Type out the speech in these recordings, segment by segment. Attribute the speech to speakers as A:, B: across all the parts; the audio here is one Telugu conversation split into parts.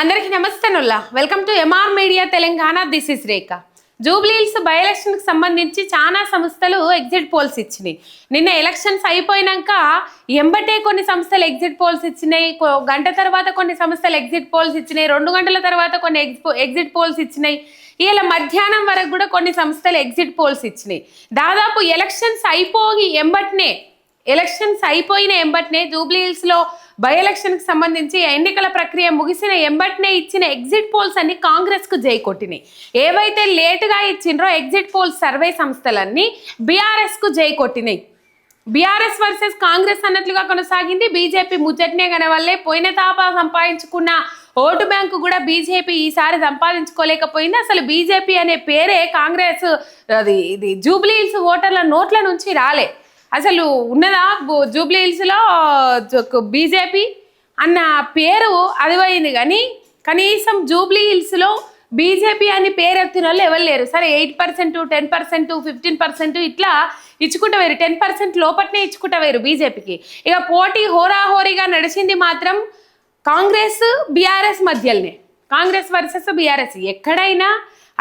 A: అందరికీ నమస్తే Nulla. Welcome to MR media Telangana this is Rekha Jubilee Hills by ఎలక్షన్కి సంబంధించి చాలా సంస్థలు ఎగ్జిట్ పోల్స్ ఇచ్చినాయి. నిన్న ఎలక్షన్స్ అయిపోయినాక ఎంబటే కొన్ని సంస్థలు ఎగ్జిట్ పోల్స్ ఇచ్చినాయి. గంట తర్వాత కొన్ని సంస్థలు ఎగ్జిట్ పోల్స్ ఇచ్చినాయి. రెండు గంటల తర్వాత కొన్ని ఎగ్జిట్ పోల్స్ ఇచ్చినాయి. ఇలా మధ్యాహ్నం వరకు కూడా కొన్ని సంస్థలు ఎగ్జిట్ పోల్స్ ఇచ్చినాయి. దాదాపు ఎలక్షన్స్ అయిపోయి ఎంబట్నే ఎలక్షన్స్ అయిపోయిన ఎంబట్నే జూబ్లీహిల్స్లో బై ఎలక్షన్కి సంబంధించి ఎన్నికల ప్రక్రియ ముగిసిన ఎంబట్నే ఇచ్చిన ఎగ్జిట్ పోల్స్ అన్ని కాంగ్రెస్కు జై కొట్టినాయి ఏవైతే లేటుగా ఇచ్చిండ్రో ఎగ్జిట్ పోల్స్ సర్వే సంస్థలన్నీ బీఆర్ఎస్కు జై కొట్టినాయి బీఆర్ఎస్ వర్సెస్ కాంగ్రెస్ అన్నట్లుగా కొనసాగింది. బీజేపీ ముచ్చట్నే వల్లే పోయిన తాపా సంపాదించుకున్న ఓటు బ్యాంకు కూడా బీజేపీ ఈసారి సంపాదించుకోలేకపోయింది. అసలు బీజేపీ అనే పేరే కాంగ్రెస్ అది ఇది జూబ్లీ హిల్స్ ఓటర్ల నోట్ల నుంచి రాలే. అసలు ఉన్నదా జూబ్లీ హిల్స్లో బీజేపీ అన్న పేరు అదిపోయింది కానీ కనీసం జూబ్లీ హిల్స్లో బీజేపీ అని పేరు ఎత్తిన వాళ్ళు ఎవరు లేరు. సరే eight percent ten percent fifteen percent ఇట్లా ఇచ్చుకుంటూ వేరు టెన్ పర్సెంట్ లోపట్నే ఇచ్చుకుంటూ వేరు బీజేపీకి. ఇక పోటీ హోరాహోరీగా నడిచింది మాత్రం కాంగ్రెస్ బీఆర్ఎస్ మధ్యలోనే. కాంగ్రెస్ వర్సెస్ బీఆర్ఎస్. ఎక్కడైనా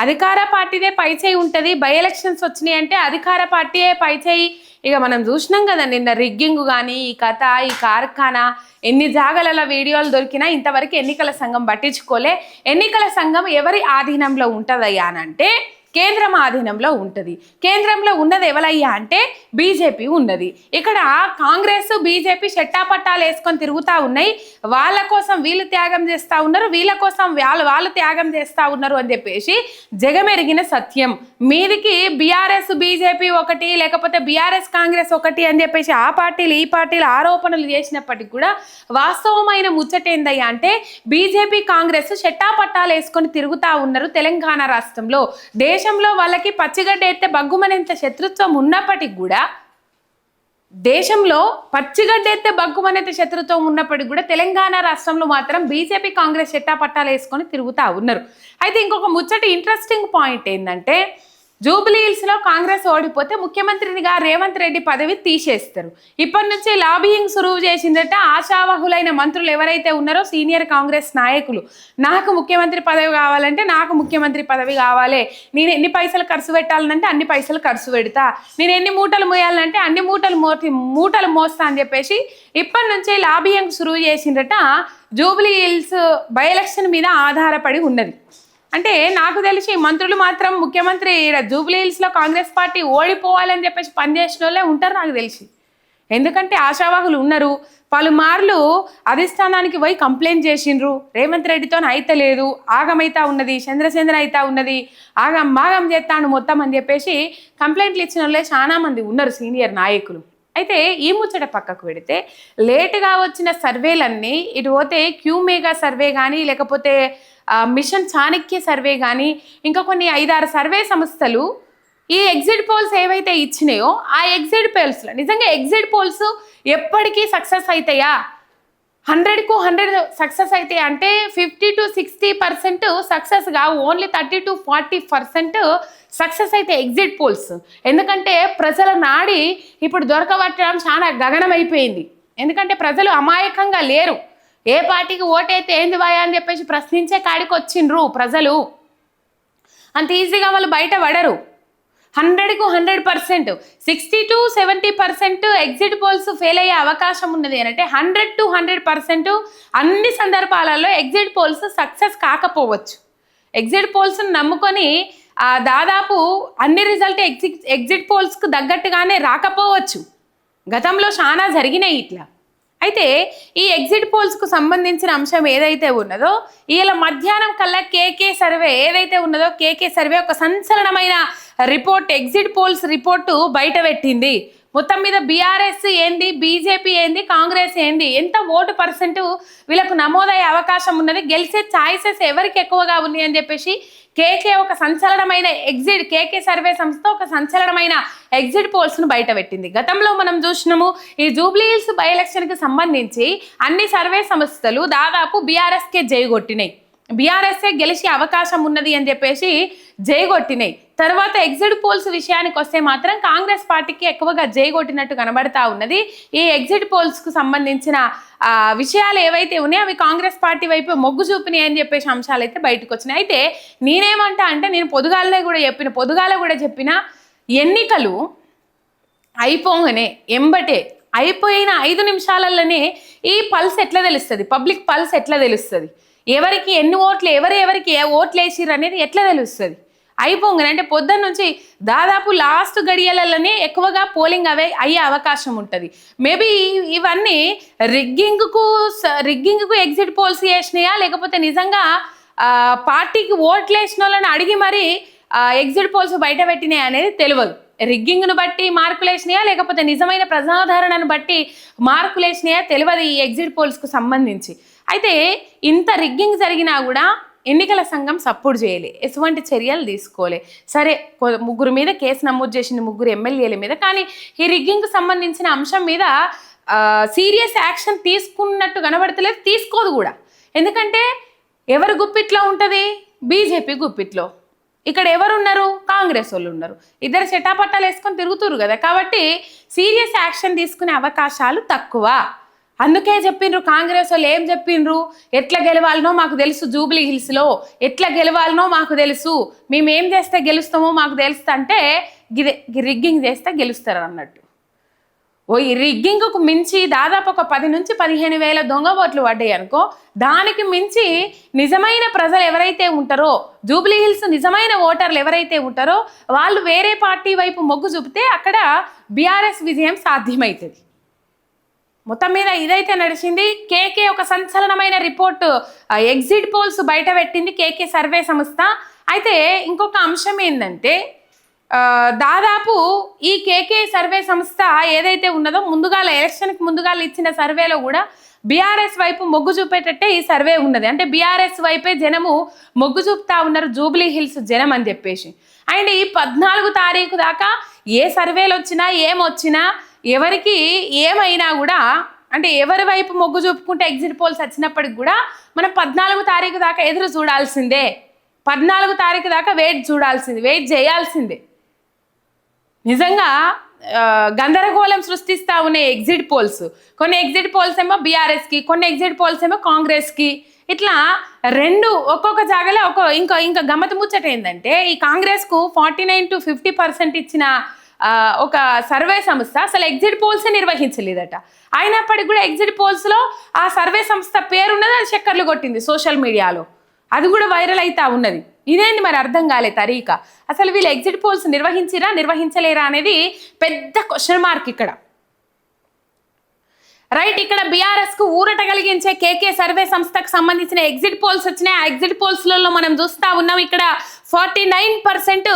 A: అధికార పార్టీదే పైచేయి ఉంటుంది. బై ఎలక్షన్స్ వచ్చినాయి అంటే అధికార పార్టీయే పైచేయి ఇక మనం చూసినాం కదా నిన్న రిగ్గింగ్ కానీ ఈ కథ ఈ కార్ఖానా ఎన్ని జాగలలో వీడియోలు దొరికినా ఇంతవరకు ఎన్నికల సంఘం పట్టించుకోలే. ఎన్నికల సంఘం ఎవరి ఆధీనంలో ఉంటుందయ్యా అని అంటే కేంద్రం ఆధీనంలో ఉంటుంది. కేంద్రంలో ఉన్నది ఎవరయ్యా అంటే బీజేపీ ఉన్నది. ఇక్కడ కాంగ్రెస్ బీజేపీ చెట్టాపట్టాలు వేసుకొని తిరుగుతూ ఉన్నాయి. వాళ్ళ కోసం వీళ్ళు త్యాగం చేస్తూ ఉన్నారు. వీళ్ళ కోసం వాళ్ళు వాళ్ళు త్యాగం చేస్తూ ఉన్నారు అని చెప్పేసి జగమెరిగిన సత్యం. మీదికి బీఆర్ఎస్ బీజేపీ ఒకటి లేకపోతే బీఆర్ఎస్ కాంగ్రెస్ ఒకటి అని చెప్పేసి ఆ పార్టీలు ఈ పార్టీలు ఆరోపణలు చేసినప్పటికీ కూడా వాస్తవమైన ముచ్చట ఏందయ్యా అంటే బీజేపీ కాంగ్రెస్ చెట్టాపట్టాలు వేసుకొని తిరుగుతూ ఉన్నారు తెలంగాణ రాష్ట్రంలో. దేశ దేశంలో వాళ్ళకి పచ్చిగడ్డ ఎత్తే బగ్గుమనేంత శత్రుత్వం ఉన్నప్పటికి కూడా దేశంలో పచ్చిగడ్డ ఎత్తే బగ్గుమనేంత శత్రుత్వం ఉన్నప్పటికి కూడా తెలంగాణ రాష్ట్రంలో మాత్రం బీజేపీ కాంగ్రెస్ చెట్టా పట్టాలు వేసుకొని తిరుగుతూ ఉన్నారు. అయితే ఇంకొక ముచ్చటి ఇంట్రెస్టింగ్ పాయింట్ ఏంటంటే జూబ్లీ హిల్స్లో కాంగ్రెస్ ఓడిపోతే ముఖ్యమంత్రినిగా రేవంత్ రెడ్డి పదవి తీసేస్తారు. ఇప్పటి నుంచి లాబియింగ్ సురువు చేసిందట ఆశావహులైన మంత్రులు ఎవరైతే ఉన్నారో సీనియర్ కాంగ్రెస్ నాయకులు. నాకు ముఖ్యమంత్రి పదవి కావాలంటే నాకు ముఖ్యమంత్రి పదవి కావాలి. నేను ఎన్ని పైసలు ఖర్చు పెట్టాలంటే అన్ని పైసలు ఖర్చు పెడతా. నేను ఎన్ని మూటలు మోయాలంటే అన్ని మూటలు మోతి మూటలు మోస్తా అని చెప్పేసి ఇప్పటి నుంచి లాబియింగ్ సురువు చేసిందట జూబ్లీ హిల్స్ బై ఎలక్షన్ మీద ఆధారపడి ఉన్నది. అంటే నాకు తెలిసి మంత్రులు మాత్రం ముఖ్యమంత్రి ఈడ జూబ్లీ హిల్స్లో కాంగ్రెస్ పార్టీ ఓడిపోవాలని చెప్పేసి పనిచేసిన వాళ్ళే ఉంటారు నాకు తెలిసి. ఎందుకంటే ఆశావాహులు ఉన్నారు. పలుమార్లు అధిష్టానానికి పోయి కంప్లైంట్ చేసిండ్రు. రేవంత్ రెడ్డితో అయితలేదు. ఆగమైతా ఉన్నది. చంద్రసేంద్ర అయితా ఉన్నది. ఆగం మాగం చేస్తాను మొత్తం అని చెప్పేసి కంప్లైంట్లు ఇచ్చిన వాళ్ళే చాలా మంది ఉన్నారు సీనియర్ నాయకులు. అయితే ఈ ముచ్చట పక్కకు పెడితే లేటుగా వచ్చిన సర్వేలన్నీ ఇటు పోతే క్యూమేగా సర్వే కానీ లేకపోతే మిషన్ చాణక్య సర్వే కానీ ఇంకా కొన్ని ఐదారు సర్వే సంస్థలు ఈ ఎగ్జిట్ పోల్స్ ఏవైతే ఇచ్చినాయో ఆ ఎగ్జిట్ పోల్స్లో నిజంగా ఎగ్జిట్ పోల్స్ ఎప్పటికీ సక్సెస్ అవుతాయా హండ్రెడ్కు హండ్రెడ్ సక్సెస్ అయితే అంటే fifty to sixty percent సక్సెస్గా only thirty to forty percent success అయితే ఎగ్జిట్ పోల్స్. ఎందుకంటే ప్రజల నాడి ఇప్పుడు దొరకబట్టడం చాలా గగనం అయిపోయింది ఎందుకంటే ప్రజలు అమాయకంగా లేరు. ఏ పార్టీకి ఓటైతే ఏంది వాయా అని చెప్పేసి ప్రశ్నించే కాడికి వచ్చిండ్రు ప్రజలు. అంత ఈజీగా వాళ్ళు బయట పడరు. హండ్రెడ్కు hundred percent. Sixty to seventy percent exit polls fail అయ్యే అవకాశం ఉన్నది అంటే హండ్రెడ్ టు హండ్రెడ్ పర్సెంట్ అన్ని సందర్భాలలో ఎగ్జిట్ పోల్స్ సక్సెస్ కాకపోవచ్చు. ఎగ్జిట్ పోల్స్ని నమ్ముకొని దాదాపు అన్ని రిజల్ట్ ఎగ్జిట్ ఎగ్జిట్ పోల్స్కు తగ్గట్టుగానే రాకపోవచ్చు. గతంలో చాలా జరిగినాయి ఇట్లా. అయితే ఈ ఎగ్జిట్ పోల్స్కు సంబంధించిన అంశం ఏదైతే ఉన్నదో ఇలా మధ్యాహ్నం కల్లా కేకే సర్వే ఏదైతే ఉన్నదో కేకే సర్వే ఒక సంచలనమైన రిపోర్ట్ ఎగ్జిట్ పోల్స్ రిపోర్టు బయట పెట్టింది. మొత్తం మీద బీఆర్ఎస్ ఏంది బీజేపీ ఏంది కాంగ్రెస్ ఏంది ఎంత ఓటు పర్సెంట్ వీళ్ళకు నమోదయ్యే అవకాశం ఉన్నది గెలిచే ఛాయిసెస్ ఎవరికి ఎక్కువగా ఉన్నాయి అని చెప్పేసి కేకే ఒక సంచలనమైన ఎగ్జిట్ కేకే సర్వే సంస్థ ఒక సంచలనమైన ఎగ్జిట్ పోల్స్ను బయట పెట్టింది. గతంలో మనం చూసినాము ఈ జూబ్లీ హిల్స్ బై ఎలక్షన్కి సంబంధించి అన్ని సర్వే సంస్థలు దాదాపు బీఆర్ఎస్కే జైగొట్టినాయి జై కొట్టినాయి. బీఆర్ఎస్ఏ గెలిచే అవకాశం ఉన్నది అని చెప్పేసి జయగొట్టినాయి తర్వాత ఎగ్జిట్ పోల్స్ విషయానికి వస్తే మాత్రం కాంగ్రెస్ పార్టీకి ఎక్కువగా జయగొట్టినట్టు కనబడతా ఉన్నది. ఈ ఎగ్జిట్ పోల్స్కు సంబంధించిన విషయాలు ఏవైతే ఉన్నాయో అవి కాంగ్రెస్ పార్టీ వైపు మొగ్గు చూపినాయి అని చెప్పేసి అంశాలు అయితే బయటకు వచ్చినాయి. అయితే నేనేమంటా అంటే నేను పొదుగాలనే కూడా చెప్పిన పొదుగాల కూడా చెప్పిన ఎన్నికలు అయిపోగానే ఎంబటే అయిపోయిన ఐదు నిమిషాలలోనే ఈ పల్స్ ఎట్లా తెలుస్తుంది? పబ్లిక్ పల్స్ ఎట్లా తెలుస్తుంది? ఎవరికి ఎన్ని ఓట్లు ఎవరు ఎవరికి ఏ ఓట్లు వేసిర్రు అనేది ఎట్లా తెలుస్తుంది? అయిపోగానే అంటే పొద్దున్న నుంచి దాదాపు లాస్ట్ గడియలలోనే ఎక్కువగా పోలింగ్ అవే అయ్యే అవకాశం ఉంటుంది. మేబీ ఇవన్నీ రిగ్గింగ్కు రిగ్గింగ్కు ఎగ్జిట్ పోల్స్ వేసినాయా లేకపోతే నిజంగా పార్టీకి ఓట్లు వేసిన వాళ్ళని అడిగి మరి ఎగ్జిట్ పోల్స్ బయట పెట్టినాయి అనేది తెలియదు రిగ్గింగ్ను బట్టి మార్కులు వేసినాయా లేకపోతే నిజమైన ప్రజాదరణను బట్టి మార్కులు వేసినాయా తెలియదు ఈ ఎగ్జిట్ పోల్స్కు సంబంధించి. అయితే ఇంత రిగ్గింగ్ జరిగినా కూడా ఎన్నికల సంఘం సపోర్ట్ చేయలే. ఎటువంటి చర్యలు తీసుకోలే. సరే ముగ్గురు మీద కేసు నమోదు చేసింది ముగ్గురు ఎమ్మెల్యేల మీద కానీ ఈ రిగ్గింగ్కి సంబంధించిన అంశం మీద సీరియస్ యాక్షన్ తీసుకున్నట్టు కనబడతలేదు తీసుకోదు కూడా. ఎందుకంటే ఎవరు గుప్పిట్లో ఉంటుంది? బీజేపీ గుప్పిట్లో. ఇక్కడ ఎవరున్నారు? కాంగ్రెస్ వాళ్ళు ఉన్నారు. ఇద్దరు చెటాపట్టాలు వేసుకొని తిరుగుతురు కదా. కాబట్టి సీరియస్ యాక్షన్ తీసుకునే అవకాశాలు తక్కువ. అందుకే చెప్పిండ్రు కాంగ్రెస్ వాళ్ళు ఏం చెప్పిండ్రు? ఎట్లా గెలవాలనో మాకు తెలుసు జూబ్లీ హిల్స్లో. ఎట్లా గెలవాలనో మాకు తెలుసు. మేము ఏం చేస్తే గెలుస్తామో మాకు తెలుస్తా అంటే గిదే రిగ్గింగ్ చేస్తే గెలుస్తారు అన్నట్టు. ఓ ఈ రిగ్గింగ్కు మించి దాదాపు ఒక పది నుంచి పదిహేను వేల దొంగ ఓట్లు పడ్డాయి అనుకో దానికి మించి నిజమైన ప్రజలు ఎవరైతే ఉంటారో జూబ్లీ హిల్స్ నిజమైన ఓటర్లు ఎవరైతే ఉంటారో వాళ్ళు వేరే పార్టీ వైపు మొగ్గు చూపితే అక్కడ బీఆర్ఎస్ విజయం సాధ్యమవుతుంది. మొత్తం మీద ఇదైతే నడిచింది. కేకే ఒక సంచలనమైన రిపోర్ట్ ఎగ్జిట్ పోల్స్ బయట పెట్టింది కేకే సర్వే సంస్థ. అయితే ఇంకొక అంశం ఏంటంటే దాదాపు ఈ కేకే సర్వే సంస్థ ఏదైతే ఉన్నదో ముందుగాల ఎలక్షన్కి ముందుగా ఇచ్చిన సర్వేలో కూడా బీఆర్ఎస్ వైపు మొగ్గు చూపేటట్టే ఈ సర్వే ఉన్నది. అంటే బీఆర్ఎస్ వైపే జనము మొగ్గు చూపుతా ఉన్నారు జూబ్లీ హిల్స్ జనం అని చెప్పేసి. అండ్ ఈ పద్నాలుగు తారీఖు దాకా ఏ సర్వేలు వచ్చినా ఏమొచ్చినా ఎవరికి ఏమైనా కూడా అంటే ఎవరి వైపు మొగ్గు చూపుకుంటే ఎగ్జిట్ పోల్స్ వచ్చినప్పటికి కూడా మనం పద్నాలుగు తారీఖు దాకా ఎదురు చూడాల్సిందే. పద్నాలుగు తారీఖు దాకా వెయిట్ చూడాల్సింది వెయిట్ చేయాల్సిందే. నిజంగా గందరగోళం సృష్టిస్తూ ఉన్నాయి ఎగ్జిట్ పోల్స్ కొన్ని ఎగ్జిట్ పోల్స్ ఏమో బీఆర్ఎస్కి కొన్ని ఎగ్జిట్ పోల్స్ ఏమో కాంగ్రెస్కి. ఇట్లా రెండు ఒక్కొక్క జాగాలో ఒక్కో ఇంకా ఇంకా గమ్మత ముచ్చట ఏంటంటే ఈ కాంగ్రెస్కు forty nine to fifty percent ఇచ్చిన ఒక సర్వే సంస్థ అసలు ఎగ్జిట్ పోల్స్ నిర్వహించలేదట. అయినప్పటికీ కూడా ఎగ్జిట్ పోల్స్లో ఆ సర్వే సంస్థ పేరున్నది అది చక్కర్లు కొట్టింది సోషల్ మీడియాలో అది కూడా వైరల్ అవుతా ఉన్నది. ఇదేంటి మరి అర్థం కాలే తరీక. అసలు వీళ్ళు ఎగ్జిట్ పోల్స్ నిర్వహించిరా నిర్వహించలేరా అనేది పెద్ద క్వశ్చన్ మార్క్ ఇక్కడ. రైట్ ఇక్కడ బీఆర్ఎస్కు ఊరట కలిగించే కేకే సర్వే సంస్థకు సంబంధించిన ఎగ్జిట్ పోల్స్ వచ్చినాయి. ఆ ఎగ్జిట్ పోల్స్లలో మనం చూస్తా ఉన్నాం ఇక్కడ ఫార్టీ నైన్ పర్సెంట్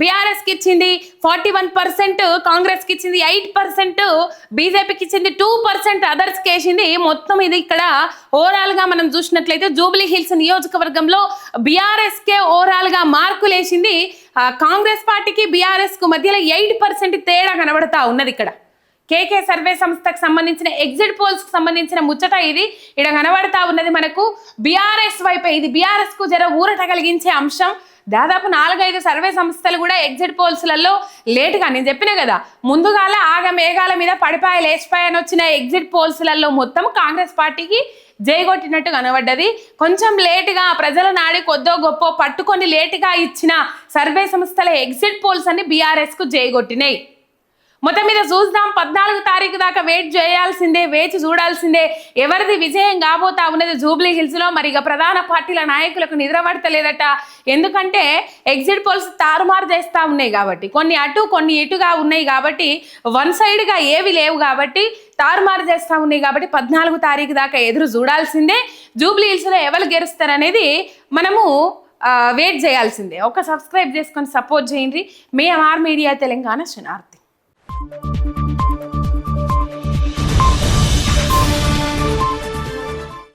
A: బీఆర్ఎస్కి ఇచ్చింది ఫార్టీ వన్ పర్సెంట్ కాంగ్రెస్కి ఇచ్చింది ఎయిట్ పర్సెంట్ బీజేపీకి ఇచ్చింది టూ పర్సెంట్ అదర్స్కి వేసింది మొత్తం ఇది ఇక్కడ ఓవరాల్గా మనం చూసినట్లయితే జూబ్లీ హిల్స్ నియోజకవర్గంలో బీఆర్ఎస్కే ఓవరాల్గా మార్కులు వేసింది కాంగ్రెస్ పార్టీకి బీఆర్ఎస్కు మధ్యలో ఎయిట్ పర్సెంట్ తేడా కనబడతా ఉన్నది ఇక్కడ. కేకే సర్వే సంస్థకు సంబంధించిన ఎగ్జిట్ పోల్స్కు సంబంధించిన ముచ్చట ఇది. ఇక్కడ కనబడతా ఉన్నది మనకు బీఆర్ఎస్ వైపే ఇది బీఆర్ఎస్కు జర ఊరట కలిగించే అంశం. దాదాపు నాలుగైదు సర్వే సంస్థలు కూడా ఎగ్జిట్ పోల్స్లలో లేటుగా నేను చెప్పిన కదా ముందుగాల ఆగ మేఘాల మీద పడిపాయ లేచిపాయని వచ్చిన ఎగ్జిట్ పోల్స్లలో మొత్తం కాంగ్రెస్ పార్టీకి జైగొట్టినట్టు కనబడ్డది. కొంచెం లేటుగా ప్రజల నాడి కొద్దో గొప్ప పట్టుకొని లేటుగా ఇచ్చిన సర్వే సంస్థల ఎగ్జిట్ పోల్స్ అన్ని బీఆర్ఎస్కు జయగొట్టినాయి మొత్తం మీద చూద్దాం. పద్నాలుగు తారీఖు దాకా వెయిట్ చేయాల్సిందే వేచి చూడాల్సిందే. ఎవరిది విజయం కాబోతా ఉన్నది జూబ్లీ హిల్స్లో మరి ఇక ప్రధాన పార్టీల నాయకులకు నిద్ర పడతలేదట. ఎందుకంటే ఎగ్జిట్ పోల్స్ తారుమారు చేస్తా ఉన్నాయి కాబట్టి కొన్ని అటు కొన్ని ఇటుగా ఉన్నాయి కాబట్టి వన్ సైడ్గా ఏవి లేవు కాబట్టి తారుమారు చేస్తా ఉన్నాయి కాబట్టి పద్నాలుగు తారీఖు దాకా ఎదురు చూడాల్సిందే. జూబ్లీ హిల్స్లో ఎవరు గెలుస్తారనేది మనము వెయిట్ చేయాల్సిందే. ఒక సబ్స్క్రైబ్ చేసుకొని సపోర్ట్ చేయండి. మీ ఆర్ మీడియా తెలంగాణ శనార్థి Música